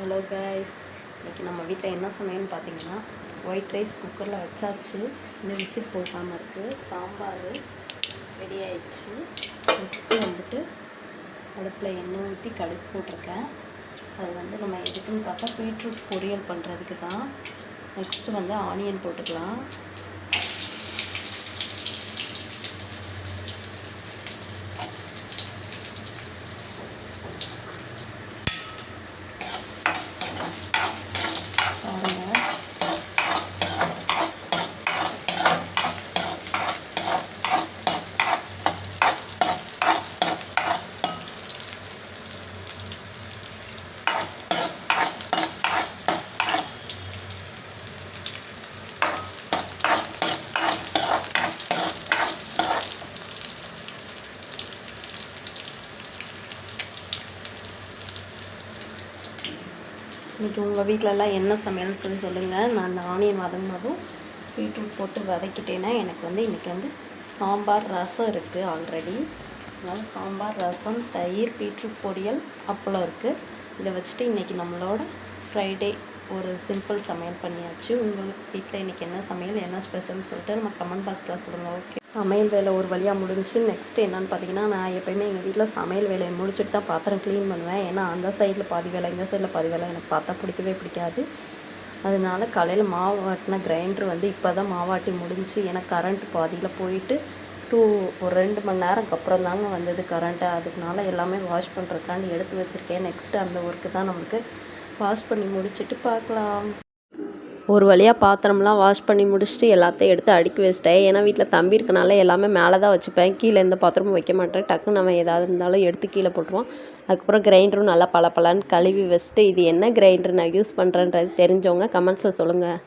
Hello guys இன்றைக்கி நம்ம வீட்டில் என்ன சமையல்னு பார்த்தீங்கன்னா ஒயிட் ரைஸ் குக்கரில் வச்சாச்சு. இந்த விசிட் போகாமல் இருக்குது சாம்பார் ரெடி ஆயிடுச்சு. நெக்ஸ்ட்டு வந்துட்டு அடுப்பில் எண்ணெய் ஊற்றி கடுப்பு போட்டிருக்கேன். அது வந்து நம்ம எதுக்குன்னு பார்த்தா பீட்ரூட் பொரியல் பண்ணுறதுக்கு தான் நெக்ஸ்ட்டு வந்து ஆனியன் போட்டுக்கலாம். இன்றைக்கி உங்கள் வீட்டிலலாம் என்ன சமையல்னு சொல்லி சொல்லுங்கள் நான் அந்த ஆனியன் வதங்கினதும் பீட்ரூட் போட்டு வதக்கிட்டேன்னா எனக்கு வந்து இன்றைக்கி வந்து சாம்பார் ரசம் இருக்குது ஆல்ரெடி அதனால் சாம்பார் ரசம் தயிர் பீட்ரூட் பொரியல் அப்பளம் இருக்குது இதை வச்சுட்டு இன்றைக்கி நம்மளோட ஃப்ரைடே ஒரு சிம்பிள் சமையல் பண்ணியாச்சு. உங்கள் வீட்டில் இன்றைக்கி என்ன சமையல் என்ன ஸ்பெஷல்னு சொல்லிட்டு நம்ம கமெண்ட் பாக்ஸில் சொல்லுங்கள் ஓகே சமையல் வேலை ஒரு வழியாக முடிஞ்சு நெக்ஸ்ட் என்னன்னு பார்த்தீங்கன்னா நான் எப்போயுமே எங்கள் வீட்டில் சமையல் வேலையை முடிச்சுட்டு தான் பாத்திரம் க்ளீன் பண்ணுவேன். ஏன்னா அந்த சைடில் பாதி வேலை இந்த சைடில் பாதி வேலை எனக்கு பார்த்தா பிடிக்கவே பிடிக்காது. அதனால காலையில் மாவு ஆட்டின கிரைண்டர் வந்து இப்போ தான் மாவாட்டி முடிஞ்சு ஏன்னா கரண்ட் பாதியில் போயிட்டு டூ ஒரு ரெண்டு மணி நேரம்க்கு அப்புறம் தாங்க வந்தது கரண்ட்டு அதுக்குனால எல்லாமே வாஷ் பண்ணுறதுக்காண்டி எடுத்து வச்சுருக்கேன். நெக்ஸ்ட்டு அந்த ஒர்க்கு தான் நம்மளுக்கு வாஷ் பண்ணி முடிச்சுட்டு பார்க்கலாம் ஒரு வழியாக பாத்திரம்லாம் வாஷ் பண்ணி முடிச்சுட்டு எல்லாத்தையும் எடுத்து அடுக்கி வச்சிட்டேன். ஏன்னா வீட்டில் தம்பி இருக்கனால எல்லாமே மேலே தான் வச்சுப்பேன். கீழே எந்த பாத்திரமும் வைக்க மாட்டேன். டக்குன்னு நம்ம ஏதாவது இருந்தாலும் எடுத்து கீழே போட்டுருவோம். அதுக்கப்புறம் கிரைண்டரும் நல்லா பளபளன்னு கழுவி வச்சுட்டு இது என்ன கிரைண்டர் நான் யூஸ் பண்ணுறேன்றது தெரிஞ்சவங்க கமெண்ட்ஸில் சொல்லுங்கள்